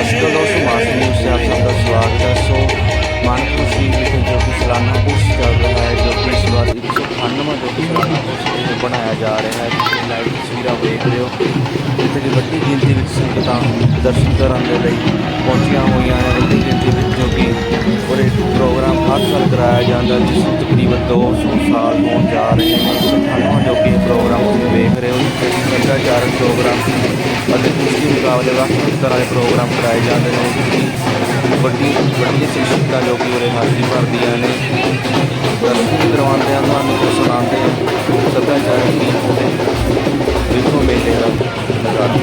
ਅਸਕਲ ਦੋਸਤੋ ਮਾਸ ਨਿਊਜ਼ ਸੇ ਦਾ ਸਵਾਗਤ ਹੈ ਸੋ ਮਨ ਮਾਨਕੂ ਸੀ ਜੋ ਕਿ ਸਲਾਨਾ ਬੁਸ਼ ਚੱਲ ਫਿਲਮ ਜੋ ਕਿ ਬਣਾਇਆ ਜਾ ਰਿਹਾ ਹੈ ਤੁਸੀਂ ਲਾਈਵ ਤਸਵੀਰਾਂ ਵੇਖ ਰਹੇ ਹੋ। ਜਿੱਥੇ ਕਿ ਵੱਡੀ ਗਿਣਤੀ ਵਿੱਚ ਸੰਗਤਾਂ ਦਰਸ਼ਨ ਕਰਨ ਦੇ ਲਈ ਪਹੁੰਚੀਆਂ ਹੋਈਆਂ ਨੇ। ਵੱਡੀ ਗਿਣਤੀ ਵਿੱਚ ਜੋ ਕਿ ਪੂਰੇ ਪ੍ਰੋਗਰਾਮ ਹਰ ਸਾਲ ਕਰਾਇਆ ਜਾਂਦਾ, ਜਿਸ ਨੂੰ ਤਕਰੀਬਨ 200 ਸਾਲ ਹੋਣ ਜਾ ਰਹੇ ਨੇ। ਸੰਗਤਾਂ ਜੋ ਕਿ ਪ੍ਰੋਗਰਾਮ ਨੂੰ ਵੇਖ ਰਹੇ ਹੋ, ਜਿੱਥੇ ਦੀ ਸੱਭਿਆਚਾਰਕ ਪ੍ਰੋਗਰਾਮ ਅਤੇ ਕੁਸ਼ਤੀ ਮੁਕਾਬਲੇ ਦਾ ਤਰ੍ਹਾਂ ਦੇ ਪ੍ਰੋਗਰਾਮ ਕਰਾਏ ਜਾਂਦੇ ਨੇ ਵੱਡੀ ਵੱਡੀ ਸਿੱਖਿਆ ਜੋ ਕਿ ਉਰੇ ਹਾਜ਼ਰੀ ਭਰਦੀਆਂ ਨੇ। ਦਰਸ਼ਨ ਕਰਵਾਉਂਦੇ ਆ ਤੁਹਾਨੂੰ ਤੇ ਸੁਣਾਉਂਦੇ ਆ ਸੱਭਿਆਚਾਰਕ ਗੀਤ ਤੇ ਵੇਖੋ ਮੇਲੇ ਦਾ ਨਜ਼ਾਰਾ।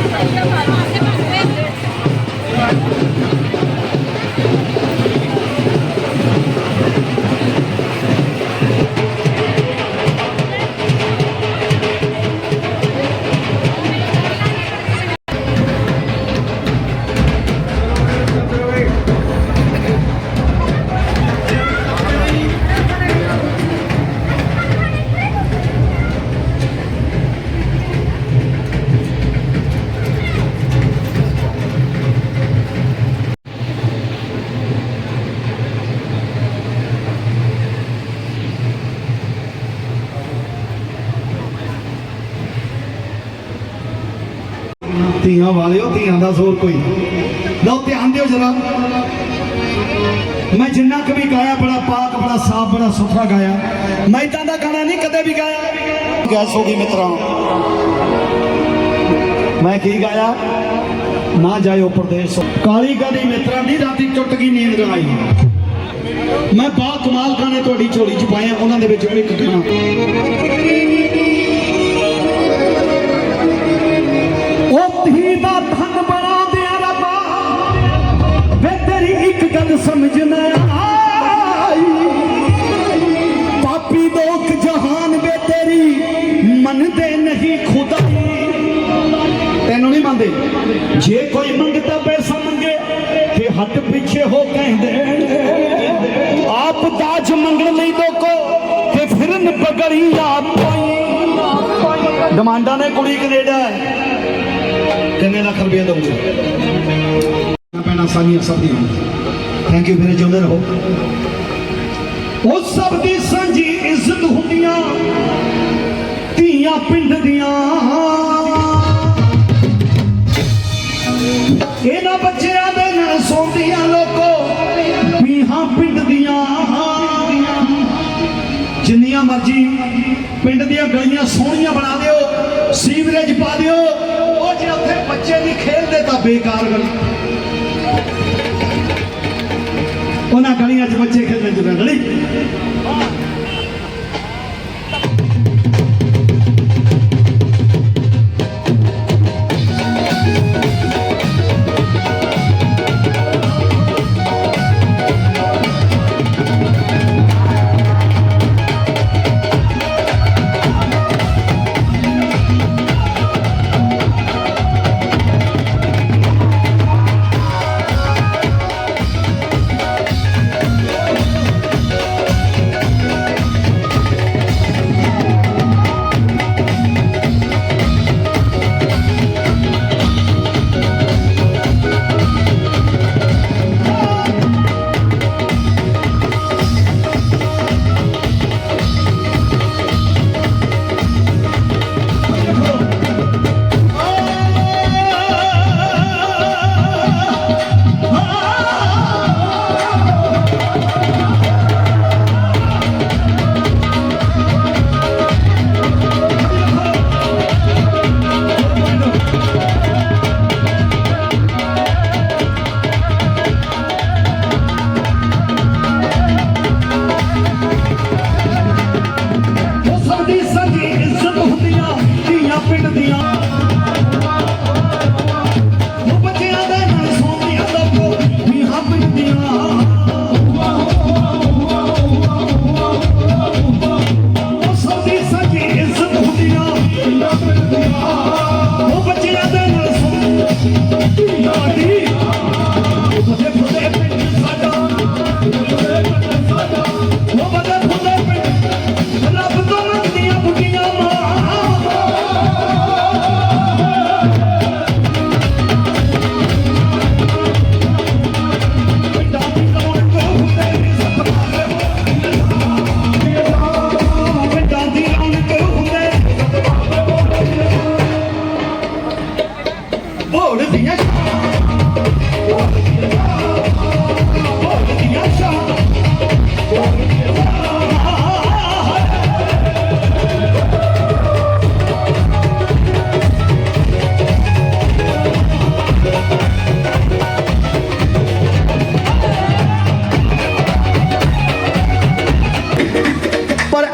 ਧੀਆਂ ਵਾਲਿਓ, ਧੀਆਂ ਦਾ ਜ਼ੋਰ ਕੋਈ। ਲਓ, ਧਿਆਨ ਦਿਓ ਜਰਾ। ਮੈਂ ਜਿੰਨਾ ਕੁ ਵੀ ਗਾਇਆ, ਬੜਾ ਪਾਕ, ਬੜਾ ਸਾਫ਼, ਬੜਾ ਸੁਥਰਾ ਗਾਇਆ। ਮੈਂ ਇਦਾਂ ਦਾ ਗਾਣਾ ਨਹੀਂ ਕਦੇ ਵੀ ਗਾਇਆ। ਗੈਸ ਹੋ ਗਈ ਮਿੱਤਰਾਂ, ਮੈਂ ਕੀ ਗਾਇਆ? ਨਾ ਜਾਇਓ ਪ੍ਰਦੇਸ਼। ਕਾਲੀ ਗਾਦੀ ਮਿੱਤਰਾਂ ਦੀ ਰਾਤੀ ਟੁੱਟ ਗਈ ਨੀਂਦ ਗਾਈ ਮੈਂ ਬਾ ਕਮਾਲ ਗਾਣੇ ਤੁਹਾਡੀ ਝੋਲੀ ਚ ਪਾਏ ਉਹਨਾਂ ਦੇ ਵਿੱਚੋਂ ਇੱਕ ਗਾਣਾ। ਦਾ ਧਨ ਬਣਾ ਦਿਆ ਰੱਬਾ। ਵੇ ਤੇਰੀ ਇੱਕ ਗੱਲ ਸਮਝ ਨਾ ਆਈ। ਪਾਪੀ ਲੋਕ ਜਹਾਨ ਵੇ ਤੇਰੀ ਮੰਨਦੇ ਨਹੀਂ ਖੁਦਾਈ। ਤੈਨੂੰ ਨਹੀਂ ਮੰਨਦੇ? ਜੇ ਕੋਈ ਮੰਗਦਾ ਪੈਸਾ ਮੰਗੇ, ਤੇ ਹੱਥ ਪਿੱਛੇ ਹੋ ਕਹਿੰਦੇ ਨੇ। ਆਪ ਦਾਜ ਮੰਗਣ ਲਈ ਲੋਕੋ, ਤੇ ਫਿਰਨ ਬਗੜੀਆਂ ਪਾਈ ਡਿਮਾਂਡਾਂ ਨੇ ਕੁੜੀ ਕੈਨੇਡਾ। ਕਿੰਨੇ ਲੱਖ ਰੁਪਏ ਦਊਗਾ? ਪੈਣਾ ਸਾਰੀਆਂ ਸਭ ਦੀਆਂ ਥੈਂਕ ਯੂ ਮੇਰੇ ਜਿਉਂਦੇ ਰਹੋ। ਉਹ ਸਭ ਦੀ ਸਾਂਝੀ ਇੱਜ਼ਤ ਹੁੰਦੀਆਂ ਧੀਆਂ ਪਿੰਡ ਦੀਆਂ। ਇਹਨਾਂ ਬੱਚਿਆਂ ਦੇ ਨਾਲ ਸੌਂਦੀਆਂ ਲੋਕੋ ਪੀਹਾਂ ਪਿੰਡ ਦੀਆਂ। ਜਿੰਨੀਆਂ ਮਰਜ਼ੀ ਪਿੰਡ ਦੀਆਂ ਗਲੀਆਂ ਸੋਹਣੀਆਂ ਬਣਾ ਦਿਓ ਸੀਵਰੇਜ ਪਾ ਦਿਓ ਉੱਥੇ ਬੱਚੇ ਨਹੀਂ ਖੇਡਦੇ ਤਾਂ ਬੇਕਾਰ ਗਲੀ। ਉਹਨਾਂ ਗਲੀਆਂ 'ਚ ਬੱਚੇ ਖੇਡਣ ਜੁਗਾ ਗਲੀ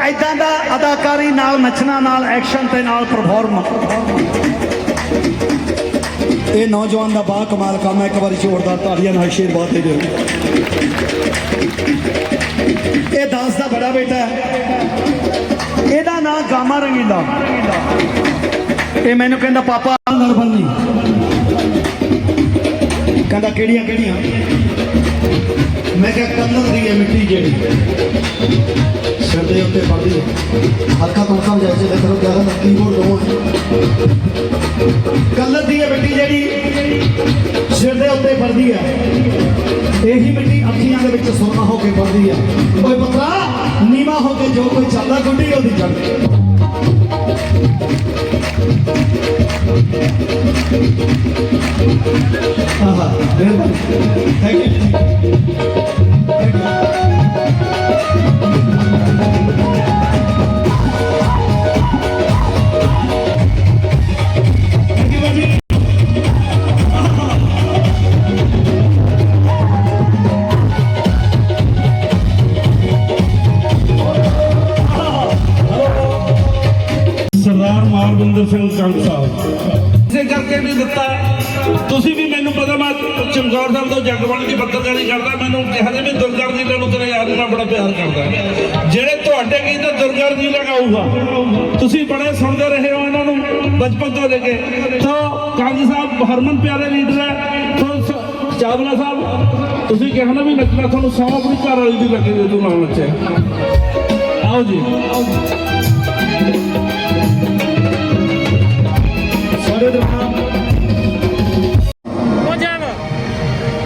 ਐਦਾਂ ਦਾ ਅਦਾਕਾਰੀ ਨਾਲ, ਨੱਚਣਾ ਨਾਲ, ਐਕਸ਼ਨ ਤੇ ਨਾਲ ਪਰਫਾਰਮ ਇਹ ਨੌਜਵਾਨ ਦਾ ਬਾ ਕਮਾਲ ਕੰਮ ਹੈ, ਇੱਕ ਵਾਰੀ ਜ਼ੋਰਦਾਰ ਤਾੜੀਆਂ ਨਾਲ ਆਸ਼ੀਰਵਾਦ ਦੇ ਦਿਓ। ਇਹ ਦਾਸ ਦਾ ਬੜਾ ਬੇਟਾ ਹੈ। ਇਹਦਾ ਨਾਂ ਗਾਮਾ ਰੰਗੀਲਾ। ਇਹ ਮੈਨੂੰ ਕਹਿੰਦਾ, ਪਾਪਾ ਨਾਲ ਬੰਨੀ ਕਹਿੰਦਾ ਕਿਹੜੀਆਂ ਕਿਹੜੀਆਂ ਮੈਂ ਕਿਹਾ ਕੰਨਰ ਦੀ ਹੈ ਮਿੱਟੀ ਜਿਹੜੀ ਸਿਰ ਦੇ ਉੱਤੇ ਪੜਦੀ ਹੈ ਤੋਂ ਕੰਮ ਜਾਇ ਜੇ ਕਰੋ ਕਿਆ ਨਾ ਕੀਬੋਰਡ ਲੋ ਕਲਰ ਦੀ ਹੈ ਮਿੱਟੀ ਜਿਹੜੀ ਸਿਰ ਦੇ ਉੱਤੇ ਪੜਦੀ ਹੈ, ਇਹੀ ਮਿੱਟੀ ਅੱਖੀਆਂ ਦੇ ਵਿੱਚ ਸੁਰਮਾ ਹੋ ਕੇ ਪੜਦੀ ਹੈ। ਓਏ ਪੁੱਤਰਾ, ਨੀਵਾ ਹੋ ਕੇ ਜੋ ਕੋਈ ਚੱਲਦਾ, ਗੁੱਡੀ ਉਹਦੀ ਜੜ ਆਹਾ ਸਰਦਾਰ ਮਾਰਵਿੰਦਰ ਸਿੰਘ ਕੰਗ ਸਾਹਿਬ। ਇਸੇ ਕਰਕੇ ਵੀ ਦਿੱਤਾ। ਤੁਸੀਂ ਵੀ ਮੈਨੂੰ ਪਤਾ, ਮੈਂ ਚਮਕੌਰ ਸਾਹਿਬ ਤੋਂ ਜਗਬਾਣੀ ਦੀ ਪੱਤਰਕਾਰੀ ਕਰਦਾ। ਮੈਨੂੰ ਕਿਹਾ ਨੇ ਵੀ ਦੁਰਗੜ ਜੀ ਨੂੰ ਤੇਰੇ ਯਾਦ ਨਾਲ ਬੜਾ ਪਿਆਰ ਕਰਦਾ। ਜਿਹੜੇ ਤੁਹਾਡੇ ਗੀਤ ਤਾਂ ਦੁਰਗੜ ਜੀ ਲਗਾਊਗਾ ਤੁਸੀਂ ਬੜੇ ਸੁਣਦੇ ਰਹੇ ਹੋ ਇਹਨਾਂ ਨੂੰ ਬਚਪਨ ਤੋਂ ਲੈ ਕੇ। ਤਾਂ ਕੰਗ ਸਾਹਿਬ, ਹਰਮਨ ਪਿਆਰੇ ਲੀਡਰ ਹੈ। ਤਾਂ ਚਾਵਲਾ ਸਾਹਿਬ, ਤੁਸੀਂ ਕਿਹਾ ਨਾ ਵੀ ਨੱਚਣਾ ਤੁਹਾਨੂੰ ਸੌ ਆਪਣੀ ਘਰ ਵਾਲੀ ਦੀ ਲੱਗੇ ਜੇ ਤੂੰ ਨਾਲ ਨੱਚੇ ਆਓ ਜੀ। ਸਾਡੇ ਦਰਬਾਰ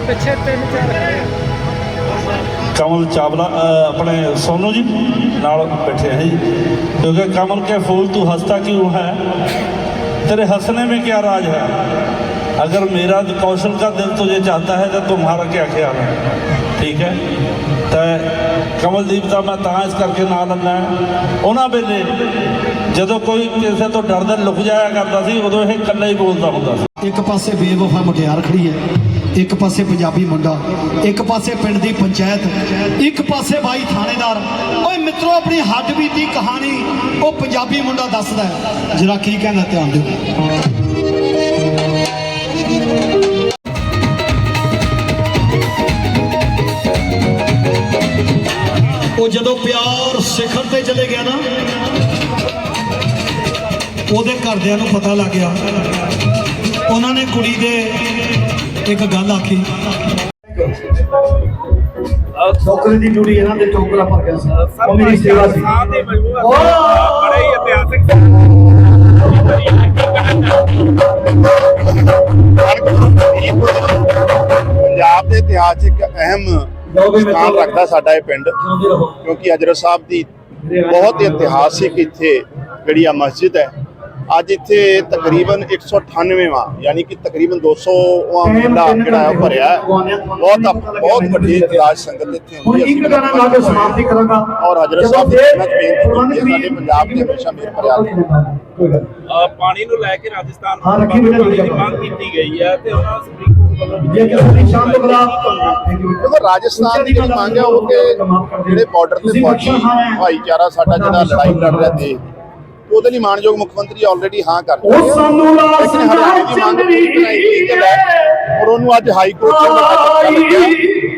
ਪਿੱਛੇ ਤਿੰਨ ਚਾਰ ਕਮਲ ਚਾਵਲਾ ਆਪਣੇ ਸੋਨੂ ਜੀ ਨਾਲ ਬੈਠੇ ਹੈ ਜੀ। ਕਿਉਂਕਿ ਕਮਲ ਕੇ ਫੂਲ ਤੂੰ ਹਸਤਾ ਕਿਉਂ ਹੈ? ਤੇਰੇ ਹਸਨੇ ਮੇਂ ਕੀ ਰਾਜ ਹੈ? अगर मेरा कौशल का दिल तुझे चाहता है तो तुम्हारा क्या ख्याल है ठीक है तो ਕਮਲਦੀਪ ਦਾ ਮੈਂ ਤਾਂ ਇਸ ਕਰਕੇ ਨਾਂ ਲੈਂਦਾ ਉਹਨਾਂ ਵੇਲੇ ਜਦੋਂ ਕੋਈ ਕਿਸੇ ਤੋਂ ਡਰਦਾ ਲੁਕ ਜਾਇਆ ਕਰਦਾ ਸੀ ਉਦੋਂ ਇਹ ਇਕੱਲਾ ਹੀ ਬੋਲਦਾ ਹੁੰਦਾ ਸੀ ਇੱਕ ਪਾਸੇ ਬੇਵਫਾ ਮੁਟਿਆਰ ਖੜੀ ਹੈ ਇੱਕ ਪਾਸੇ ਪੰਜਾਬੀ ਮੁੰਡਾ ਇੱਕ ਪਾਸੇ ਪਿੰਡ ਦੀ ਪੰਚਾਇਤ ਇੱਕ ਪਾਸੇ ਬਾਈ ਥਾਣੇਦਾਰ ਓਏ ਮਿੱਤਰੋ ਆਪਣੀ ਹੱਡ ਬੀਤੀ ਕਹਾਣੀ ਉਹ ਪੰਜਾਬੀ ਮੁੰਡਾ ਦੱਸਦਾ ਹੈ ਜਰਾ ਕੀ ਕਹਿੰਦਾ ਧਿਆਨ ਦਿਓ ਘਰਦਿਆਂ ਨੂੰ ਪਤਾ ਲੱਗ ਗਿਆ। ਉਹਨਾਂ ਨੇ ਕੁੜੀ ਦੇ ਇੱਕ ਗੱਲ ਆਖੀ। ਟੋਕਰੇ ਦੀ ਡਿਊਟੀ ਇਹਨਾਂ ਦੇ ਟੋਕਰਾ ਭਰ ਗਿਆ ਸੀ। ਉਹ ਮੇਰੀ ਸੇਵਾ ਸੀ। ਬੜੇ ਹੀ ਇਤਿਹਾਸਿਕ ਪੰਜਾਬ ਦੇ ਇਤਿਹਾਸ 'ਚ ਇੱਕ ਅਹਿਮ ਸਥਾਨ ਰੱਖਦਾ ਸਾਡਾ ਇਹ ਪਿੰਡ। ਕਿਉਂਕਿ ਹਜਰਤ ਸਾਹਿਬ ਦੀ ਬਹੁਤ ਇਤਿਹਾਸਿਕ ਇੱਥੇ ਜਿਹੜੀ ਆ ਮਸਜਿਦ ਹੈ ਅੱਜ ਇੱਥੇ ਤਕਰੀਬਨ 198ਵਾਂ ਯਾਨੀ ਕਿ ਤਕਰੀਬਨ 200ਵਾਂ ਮੁੰਡਾ ਜਿਹੜਾ ਹੈ ਉਹ ਭਰਿਆ ਹੈ। ਬਹੁਤ ਬਹੁਤ ਵੱਡੀ ਇਤਿਹਾਸ ਸੰਗਤ ਇੱਥੇ ਹੁੰਦੀ ਇੱਕ ਹੈ ਗਾਣਾ ਗਾ ਕੇ ਸਮਾਪਤੀ ਕਰਾਂਗਾ। ਔਰ ਹਜ਼ਰਤ ਸਾਹਿਬ ਦੀ ਬੇਨਤੀ ਹੈ, ਸਾਡੇ ਪੰਜਾਬ ਦੇ ਹਮੇਸ਼ਾ ਮੇਰ ਭਰਿਆ ਕੋਈ ਗੱਲ ਅ, ਪਾਣੀ ਨੂੰ ਲੈ ਕੇ ਰਾਜਸਥਾਨ ਹਾਂ, ਰੱਖੀ ਦੀ। ਮੰਗ ਕੀਤੀ ਗਈ ਹੈ ਤੇ ਉਹਨਾਂ ਤੋਂ ਬਲਾ ਦੇਖੋ ਰਾਜਸਥਾਨ ਦੀ ਜਿਹੜੀ ਮੰਗ ਹੈ ਉਹ ਕਿ ਜਿਹੜੇ ਬਾਰਡਰ ਤੇ ਫੌਜੀ ਭਾਈਚਾਰਾ ਸਾਡਾ ਜਿਹੜਾ ਲੜਾਈ ਲੜ ਰਿਹਾ ਦੀ, ਉਹਦੇ ਲਈ ਮਾਨਯੋਗ ਮੁੱਖ ਮੰਤਰੀ ਆਲਰੇਡੀ ਹਾਂ ਕਰ ਚੁੱਕੇ ਉਹ ਸਾਨੂੰ ਹਰਿਆਣੇ ਦੀ ਮੰਗ ਬਣਾਈ ਗਈ ਤੇ ਲੈ ਔਰ ਉਹਨੂੰ ਅੱਜ ਹਾਈ ਕੋਰਟ ਚ ਉਹਦਾ ਪਤਾ ਲੱਗਿਆ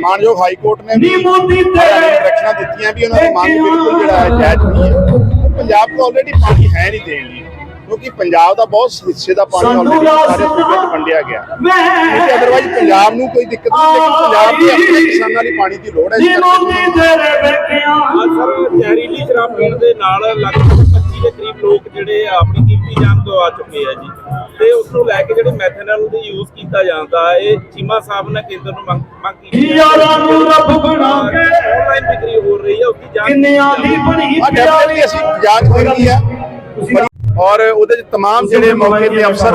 ਮਾਨਯੋਗ ਹਾਈ ਕੋਰਟ ਨੇ ਵੀ ਨੀ ਮੋਦੀ ਤੇ ਡਾਇਰੈਕਸ਼ਨਾਂ ਦਿੱਤੀਆਂ ਵੀ ਉਹਨਾਂ ਦੀ ਮੰਗ ਬਿਲਕੁਲ ਜਿਹੜਾ ਹੈ ਜਾਇਜ਼ ਨਹੀਂ ਹੈ। ਪੰਜਾਬ ਤੋਂ ਆਲਰੇਡੀ ਪਾਣੀ ਹੈ ਨਹੀਂ ਦੇਣ ਲਈ। ਕਿਉਂਕਿ ਪੰਜਾਬ ਦਾ ਬਹੁਤ ਹਿੱਸੇ ਦਾ ਪਾਣੀ ਆਲਰੇਡੀ ਸਾਰੇ ਸੂਬੇ ਵੰਡਿਆ ਗਿਆ। ਤੇ ਅਦਰਵਾਈਜ਼ ਪੰਜਾਬ ਨੂੰ ਕੋਈ ਦਿੱਕਤ ਨਹੀਂ ਲੇਕਿਨ ਪੰਜਾਬ ਦੀ ਆਪਣੇ ਕਿਸਾਨਾਂ ਲਈ ਪਾਣੀ ਦੀ ਲੋੜ ਹੈ ਆ ਸਰ ਜ਼ਹਿਰੀਲੀ ਸ਼ਰਾਬ ਪੀਣ ਦੇ ਨਾਲ ਲਗਭਗ 25 ਦੇ ਕਰੀਬ ਲੋਕ ਜਿਹੜੇ ਆਪਣੀ ਕੀਮਤੀ ਜਾਨ ਗਵਾ ਚੁੱਕੇ ਆ ਜੀ। ਤੇ ਉਸ ਨੂੰ ਲੈ ਕੇ ਜਿਹੜੇ ਮੈਥਨਲ ਦੀ ਯੂਜ਼ ਕੀਤਾ ਜਾਂਦਾ ਹੈ ਇਹ ਚੀਮਾ ਸਾਹਿਬ ਨੇ ਕੇਂਦਰ ਨੂੰ ਮੰਗ ਮੰਗ ਕੀਤੀ ਯਾਰਾਂ ਨੂੰ ਰੱਬ ਬਣਾ ਕੇ। ਆਨਲਾਈਨ ਵਿਕਰੀ ਹੋ ਰਹੀ ਹੈ ਉਸ ਦੀ ਜਾਂਚ ਕਿੰਨਿਆਂ ਦੀ ਬਣੀ ਆ ਡੈਫੀਨਿਟਲੀ ਅਸੀਂ ਜਾਂਚ ਹੋਈ ਹੈ ਔਰ ਉਹਦੇ ਚ तमाम ਜਿਹੜੇ ਮੌਕੇ ਤੇ ਅਫਸਰ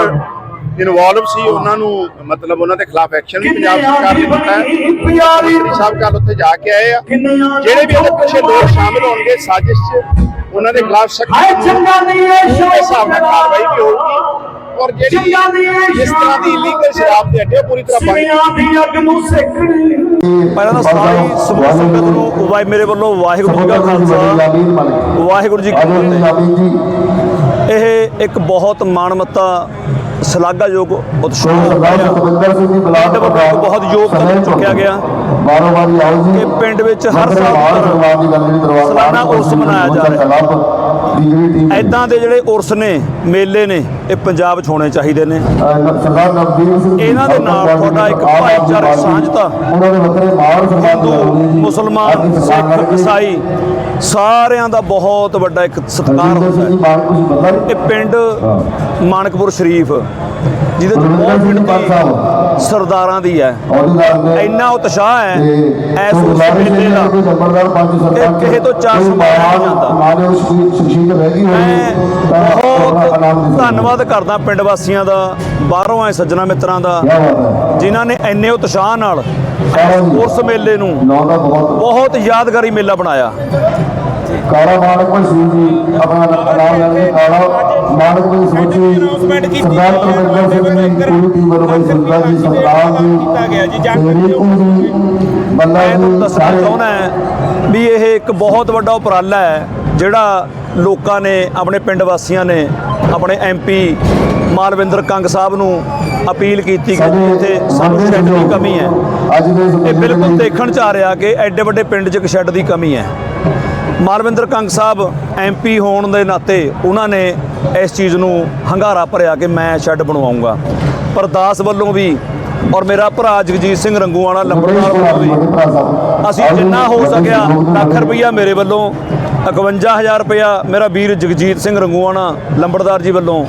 ਇਨਵੋਲਵ ਸੀ ਉਹਨਾਂ ਨੂੰ ਮਤਲਬ ਉਹਨਾਂ ਦੇ ਖਿਲਾਫ ਐਕਸ਼ਨ ਵੀ ਪੰਜਾਬ ਕਿੰਨੇ ਸਰਕਾਰ ਨੇ ਆਦਮੀ ਕੀਤਾ ਹੈ ਬਣੀ ਪਿਆਰੀ ਮੰਤਰੀ ਸਾਹਿਬ ਕੱਲ ਉੱਥੇ ਜਾ ਕੇ ਆਏ ਆ ਕਿੰਨੀਆਂ ਜਿਹੜੇ ਵੀ ਉਹਦੇ ਪਿੱਛੇ ਲੋਕ ਸ਼ਾਮਿਲ ਹੋਣਗੇ ਸਾਜ਼ਿਸ਼ 'ਚ ਉਹਨਾਂ ਦੇ ਖਿਲਾਫ ਸਖਤ ਹਾਏ ਚੰਗਾ ਨਹੀਂ ਇਹ ਦੇ ਹਿਸਾਬ ਨਾਲ ਕਾਰਵਾਈ ਵੀ ਹੋਊਗੀ ਔਰ ਜਿਹੜੀ ਚੰਗਾ ਨਹੀਂ ਇਹ ਇਸ ਤਰ੍ਹਾਂ ਦੀ ਇਲੀਗਲ ਸ਼ਰਾਬ ਦੇ ਅੱਡੇ ਉਹ ਪੂਰੀ ਤਰ੍ਹਾਂ ਬੰਦ ਸਿਵਿਆਂ ਦੀ ਅੱਗ ਨੂੰ ਸੇਕਣੀ ਪਹਿਲਾਂ ਤਾਂ ਸਾਰੀ ਸਮੂਹ ਸੰਗਤ ਨੂੰ ਵਾਹਿ ਮੇਰੇ ਵੱਲੋਂ ਵਾਹਿਗੁਰੂ ਜੀ ਕਾ ਖਾਲਸਾ ਵਾਹਿਗੁਰੂ ਜੀ ਕੀ ਫਤਿਹ ਇਹ ਇੱਕ ਬਹੁਤ ਮਾਣਮੱਤਾ ਸ਼ਲਾਘਾਯੋਗ ਉਤਸ਼ਾਹ ਬਹੁਤ ਯੋਗਦਾਨ ਚੁੱਕਿਆ ਗਿਆ। ਬਾਰੋ ਬਾਰੀ ਆਓ ਜੀ। ਕਿ ਪਿੰਡ ਵਿੱਚ ਹਰ ਸਾਲ ਸਾਲਾਨਾ ਉਰਸ ਮਨਾਇਆ ਜਾ ਰਿਹਾ। ਟੀਮ ਐਦਾਂ ਦੇ ਜਿਹੜੇ ਉਰਸ ਨੇ ਮੇਲੇ ਨੇ ਇਹ ਪੰਜਾਬ 'ਚ ਹੋਣੇ ਚਾਹੀਦੇ ਨੇ। ਇਹਨਾਂ ਦੇ ਨਾਲ ਤੁਹਾਡਾ ਇੱਕ ਭਾਈਚਾਰਕ ਸਾਂਝਤਾ, ਹਿੰਦੂ। ਮੁਸਲਮਾਨ ਸਿੱਖ ਈਸਾਈ ਸਾਰਿਆਂ ਦਾ ਬਹੁਤ ਵੱਡਾ ਇੱਕ ਸਤਿਕਾਰ ਹੁੰਦਾ ਹੈ ਇਹ ਪਿੰਡ ਮਾਨਕਪੁਰ ਸ਼ਰੀਫ ਜਿਹਦੇ ਚ ਰਜਿੰਦਰ ਬਹੁਤ ਗਿਣਤੀ ਸਾਹਿਬ ਸਰਦਾਰਾਂ ਦੀ ਹੈ। ਇੰਨਾ ਉਤਸ਼ਾਹ ਹੈ ਤੇ ਐਸ ਉਸ ਮੇਲੇ ਦਾ। ਸਰਪੰਚ ਕਿਸੇ ਤੋਂ ਚਾਰ ਸੰਭਾਲਿਆ ਨਹੀਂ ਜਾਂਦਾ। ਤਾਂ ਬਹੁਤ। ਧੰਨਵਾਦ ਕਰਦਾ ਪਿੰਡ ਵਾਸੀਆਂ ਦਾ ਬਾਹਰੋਂ ਆਏ ਸੱਜਣਾ ਮਿੱਤਰਾਂ ਦਾ ਜਿਨ੍ਹਾਂ ਨੇ ਇੰਨੇ ਉਤਸ਼ਾਹ ਨਾਲ ਕਾਰਾ ਉਸ ਮੇਲੇ ਨੂੰ ਬਹੁਤ ਯਾਦਗਾਰੀ ਮੇਲਾ ਬਣਾਇਆ। ਮਾਨਕ ਸਿੰਘ ਜੀ ਆਪਣਾ ਨਾਮ ਲੈਣਗੇ ਕਾਲਾ ਮਾਨਕ ਜੀ ਸਮੁੱਚੀ ਸਰਦਾਰ ਤਰਵਿੰਦਰ ਸਿੰਘ ਜੀ ਪੂਰੀ ਟੀਮ ਵੱਲੋਂ ਭਾਈ ਸੁਲਤਾਨ ਜੀ ਸਰਦਾਰ ਜੀ ਤੇ ਰੀਕੂ ਜੀ ਬੱਲਾ ਮੈਂ ਤੁਹਾਨੂੰ ਜੀ ਦੱਸਣਾ ਚਾਹੁੰਦਾ ਹੈ ਵੀ ਇਹ ਇੱਕ ਬਹੁਤ ਵੱਡਾ ਉਪਰਾਲਾ ਹੈ ਜਿਹੜਾ ਲੋਕਾਂ ਨੇ ਆਪਣੇ ਪਿੰਡ ਵਾਸੀਆਂ ਨੇ ਆਪਣੇ ਐਮਪੀ ਮਾਲਵਿੰਦਰ ਕੰਗ ਸਾਹਿਬ ਨੂੰ ਅਪੀਲ ਕੀਤੀ ਕਿ ਇੱਥੇ ਸਾਨੂੰ ਸ਼ੈੱਡ ਦੀ ਜੋ ਕਮੀ ਹੈ। ਅੱਜ ਦੇ ਇਸ ਇਹ ਬਿਲਕੁਲ ਦੇਖਣ ਚ ਆ ਰਿਹਾ ਕਿ ਐਡੇ ਵੱਡੇ ਪਿੰਡ 'ਚ ਇੱਕ ਸ਼ੈੱਡ ਦੀ ਕਮੀ ਹੈ। ਮਾਲਵਿੰਦਰ ਕੰਗ ਸਾਹਿਬ ਐਮਪੀ ਹੋਣ ਦੇ ਨਾਤੇ ਉਹਨਾਂ ਨੇ ਇਸ ਚੀਜ਼ ਨੂੰ ਹੰਗਾਰਾ ਭਰਿਆ ਕਿ ਮੈਂ ਸ਼ੈੱਡ ਬਣਵਾਉਂਗਾ ਪਰ ਦਾਸ ਵੱਲੋਂ ਵੀ ਔਰ ਮੇਰਾ ਭਰਾ ਜਗਜੀਤ ਸਿੰਘ ਰੰਗੂਆਣਾ ਲੰਬੜਦਾਰ ਵੱਲੋਂ ਵੀ ਅਸੀਂ ਜਿੰਨਾ ਹੋ ਸਕਿਆ ਲੱਖ। ਰੁਪਈਆ ਮੇਰੇ ਵੱਲੋਂ 51000 ਰੁਪਇਆ ਮੇਰਾ ਵੀਰ ਜਗਜੀਤ ਸਿੰਘ ਰੰਗੂਆਣਾ ਲੰਬੜਦਾਰ ਜੀ ਵੱਲੋਂ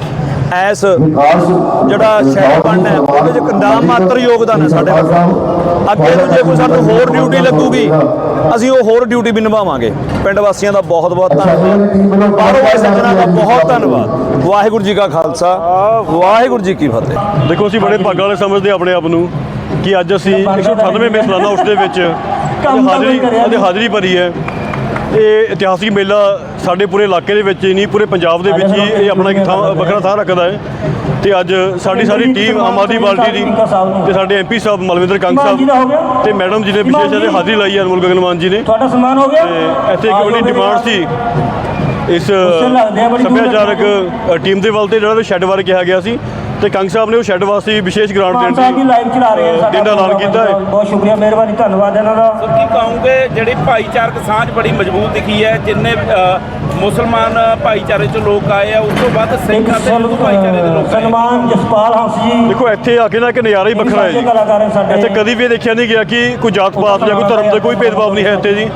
ਐਸ ਜਿਹੜਾ ਸ਼ਹਿਰ ਬਣਨਾ ਹੈ ਉਹਦੇ 'ਚ ਇੱਕ ਨਾਮ ਮਾਤਰ ਯੋਗਦਾਨ ਹੈ ਸਾਡੇ ਵੱਲੋਂ ਅੱਗੇ ਨੂੰ ਜੇ ਕੋਈ ਸਾਨੂੰ ਹੋਰ ਡਿਊਟੀ ਲੱਗੂਗੀ ਅਸੀਂ ਉਹ ਹੋਰ ਡਿਊਟੀ ਵੀ ਨਿਭਾਵਾਂਗੇ। ਪਿੰਡ ਵਾਸੀਆਂ ਦਾ ਬਹੁਤ ਬਹੁਤ ਧੰਨਵਾਦ। ਬਾਹਰੋਂ ਆਏ ਸੱਜਣਾ ਦਾ ਬਹੁਤ ਧੰਨਵਾਦ। ਵਾਹਿਗੁਰੂ ਜੀ ਕਾ ਖਾਲਸਾ ਵਾਹਿਗੁਰੂ ਜੀ ਕੀ ਫਤਿਹ। ਦੇਖੋ ਅਸੀਂ ਬੜੇ ਭਾਗਾਂ ਵਾਲੇ ਸਮਝਦੇ ਆਪਣੇ ਆਪ ਨੂੰ ਕਿ ਅੱਜ ਅਸੀਂ 198ਵੇਂ ਸਾਲਾਨਾ ਉਸ ਦੇ ਵਿੱਚ ਹਾਜ਼ਰੀ ਅੱਜ ਹਾਜ਼ਰੀ ਭਰੀ ਹੈ। ਇਹ ਇਤਿਹਾਸਿਕ ਮੇਲਾ ਸਾਡੇ ਪੂਰੇ ਇਲਾਕੇ ਦੇ ਵਿੱਚ ਹੀ ਨਹੀਂ ਪੂਰੇ ਪੰਜਾਬ ਦੇ ਵਿੱਚ ਹੀ ਇਹ ਆਪਣਾ ਇੱਕ ਥਾਂ ਵੱਖਰਾ ਥਾਂ ਰੱਖਦਾ ਹੈ। ਤੇ ਅੱਜ ਸਾਡੀ ਸਾਰੀ ਟੀਮ ਆਮ ਆਦਮੀ ਪਾਰਟੀ ਦੀ ਤੇ ਸਾਡੇ ਐਮਪੀ ਸਾਹਿਬ ਮਲਵਿੰਦਰ ਕੰਗ ਸਾਹਿਬ ਤੇ ਮੈਡਮ ਜੀ ਨੇ ਵਿਸ਼ੇਸ਼ ਇਹਦੇ ਹਾਜ਼ਰੀ ਲਾਈ ਹੈ ਅਨਮੋਲ ਗਗਨਮਾਨ ਜੀ ਨੇ। ਤੁਹਾਡਾ ਸਨਮਾਨ ਹੋ ਗਿਆ। ਤੇ ਇੱਥੇ ਇੱਕ ਵੱਡੀ ਡਿਮਾਂਡ ਸੀ। ਇਸ ਸੱਭਿਆਚਾਰਕ ਟੀਮ ਦੇ ਵੱਲ ਤੇ ਜਿਹੜਾ ਸ਼ੈੱਡ ਬਾਰੇ ਕਿਹਾ ਗਿਆ ਸੀ। ਤੇ ਕੰਗ ਸਾਹਿਬ ਨੇ ਉਹ ਸ਼ੈੱਡ ਵਾਸਤੇ ਵੀ ਵਿਸ਼ੇਸ਼ ਗ੍ਰਾਂਟ ਦੇਣ ਵੀ ਲਾਈਵ ਚਲਾ ਰਹੇ ਆ ਦਿਨ ਦਾ ਐਲਾਨ ਕੀਤਾ ਹੈ। ਬਹੁਤ ਸ਼ੁਕਰੀਆ ਮਿਹਰਬਾਨੀ ਧੰਨਵਾਦ ਇਹਨਾਂ ਦਾ। ਕੀ ਕਹੋਗੇ ਜਿਹੜੀ ਭਾਈਚਾਰਕ ਸਾਂਝ ਬੜੀ ਮਜ਼ਬੂਤ ਦਿਖੀ ਹੈ ਜਿੰਨੇ ਮੁਸਲਮਾਨ ਭਾਈਚਾਰੇ ਚੋਂ ਲੋਕ ਆਏ ਆ ਉਸ ਤੋਂ ਬਾਅਦ ਸਿੱਖ ਅਤੇ ਹਿੰਦੂ ਭਾਈਚਾਰੇ ਦੇ ਲੋਕ ਆਏ। ਸਨਮਾਨ ਜਸਪਾਲ ਹੰਸ। ਜੀ ਦੇਖੋ ਇੱਥੇ ਆ ਕੇ ਨਾ ਇੱਕ ਨਜ਼ਾਰਾ ਹੀ ਵੱਖਰਾ ਹੈ ਜੀ। ਕਲਾਕਾਰ ਹੈ ਸਾਡੇ ਇੱਥੇ ਕਦੀ ਵੀ ਇਹ ਦੇਖਿਆ ਨਹੀਂ ਗਿਆ ਕਿ ਕੋਈ ਜਾਤ ਪਾਤ ਜਾਂ ਕੋਈ ਧਰਮ ਦਾ ਕੋਈ ਭੇਦਭਾਵ ਨਹੀਂ ਹੈ ਇੱਥੇ ਜੀ।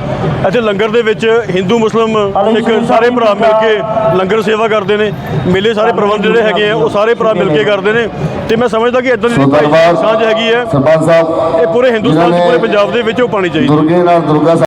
ਇੱਥੇ ਲੰਗਰ ਦੇ ਵਿੱਚ ਹਿੰਦੂ ਮੁਸਲਮ ਇੱਕ ਸਾਰੇ ਭਰਾ ਮਿਲ ਕੇ ਲੰਗਰ ਸੇਵਾ ਕਰਦੇ ਨੇ। ਮੇਲੇ ਸਾਰੇ ਪ੍ਰਬੰਧ ਜਿਹੜੇ ਹੈਗੇ ਆ ਉਹ ਸਾਰੇ ਭਰਾ ਮਿਲ ਕੇ ਕਰਦੇ ਨੇ। ਤੇ ਮੈਂ ਸਮਝਦਾ ਕਿ ਇਦਾਂ ਦੀ ਭਾਈਚਾਰਕ ਸਾਂਝ ਹੈਗੀ ਹੈ। ਸਰਪੰਚ ਸਾਹਿਬ ਇਹ ਪੂਰੇ ਹਿੰਦੁਸਤਾਨ ਪੂਰੇ ਪੰਜਾਬ ਦੇ ਵਿੱਚ ਉਹ ਪਾਣੀ ਚਾਹੀਦੀ। ਦੁਰਗੇ ਨਾਲ ਦੁਰਗਾ